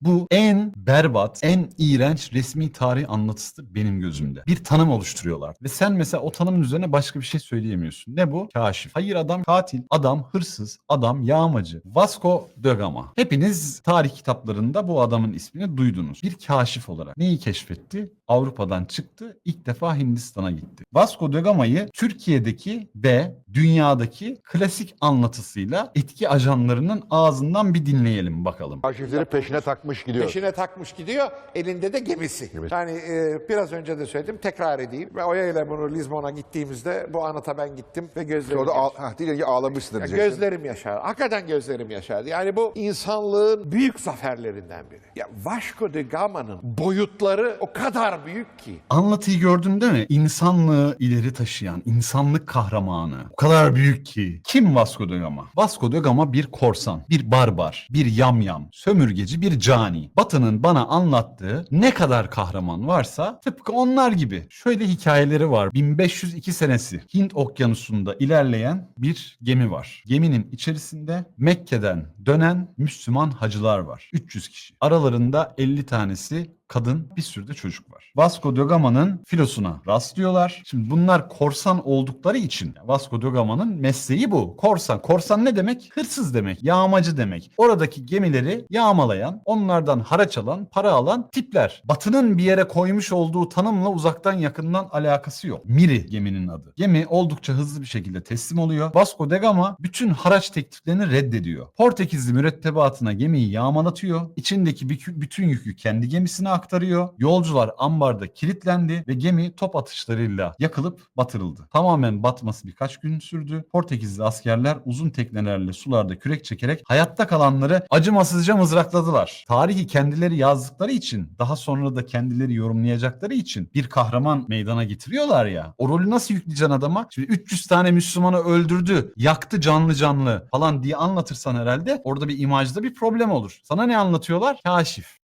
Bu en berbat, en iğrenç resmi tarih anlatısıdır benim gözümde. Bir tanım oluşturuyorlar. Ve sen mesela o tanımın üzerine başka bir şey söyleyemiyorsun. Ne bu? Kaşif. Hayır adam katil, adam hırsız, adam yağmacı. Vasco da Gama. Hepiniz tarih kitaplarında bu adamın ismini duydunuz. Bir kaşif olarak. Neyi keşfetti? Avrupa'dan çıktı. ilk defa Hindistan'a gitti. Vasco da Gama'yı Türkiye'deki ve dünyadaki klasik anlatısıyla etki ajanlarının ağzından bir dinleyelim bakalım. Arşivleri peşine takmış gidiyor. Peşine takmış gidiyor. Elinde de gemisi. Yani e, biraz önce de söyledim. Tekrar edeyim. Ve Oya ile bunu Lizbon'a gittiğimizde bu anıta ben gittim ve gözlerim Orada ağ, yaşardı. ha, değil ağlamışsın Ya gözlerim yaşardı. Hakikaten gözlerim yaşardı. Yani bu insanlığın büyük zaferlerinden biri. Ya Vasco da Gama'nın boyutları o kadar büyük ki. Anlatıyı gördün değil mi? İnsanlığı ileri taşıyan, insanlık kahramanı. O kadar büyük ki. Kim Vasco da Gama? Vasco da Gama bir korsan, bir barbar, bir yamyam, sömürgeci, bir cani. Batı'nın bana anlattığı ne kadar kahraman varsa tıpkı onlar gibi. Şöyle hikayeleri var. 1502 senesi Hint okyanusunda ilerleyen bir gemi var. Geminin içerisinde Mekke'den dönen Müslüman hacılar var. 300 kişi. Aralarında 50 tanesi kadın bir sürü de çocuk var. Vasco da Gama'nın filosuna rastlıyorlar. Şimdi bunlar korsan oldukları için Vasco da Gama'nın mesleği bu. Korsan. Korsan ne demek? Hırsız demek. Yağmacı demek. Oradaki gemileri yağmalayan, onlardan haraç alan, para alan tipler. Batı'nın bir yere koymuş olduğu tanımla uzaktan yakından alakası yok. Miri geminin adı. Gemi oldukça hızlı bir şekilde teslim oluyor. Vasco da Gama bütün haraç tekliflerini reddediyor. Portekizli mürettebatına gemiyi yağmalatıyor. İçindeki bütün yükü kendi gemisine aktarıyor. Yolcular ambarda kilitlendi ve gemi top atışlarıyla yakılıp batırıldı. Tamamen batması birkaç gün sürdü. Portekizli askerler uzun teknelerle sularda kürek çekerek hayatta kalanları acımasızca mızrakladılar. Tarihi kendileri yazdıkları için daha sonra da kendileri yorumlayacakları için bir kahraman meydana getiriyorlar ya. O rolü nasıl yükleyeceksin adama? Şimdi 300 tane Müslümanı öldürdü, yaktı canlı canlı falan diye anlatırsan herhalde orada bir imajda bir problem olur. Sana ne anlatıyorlar? Kaşif.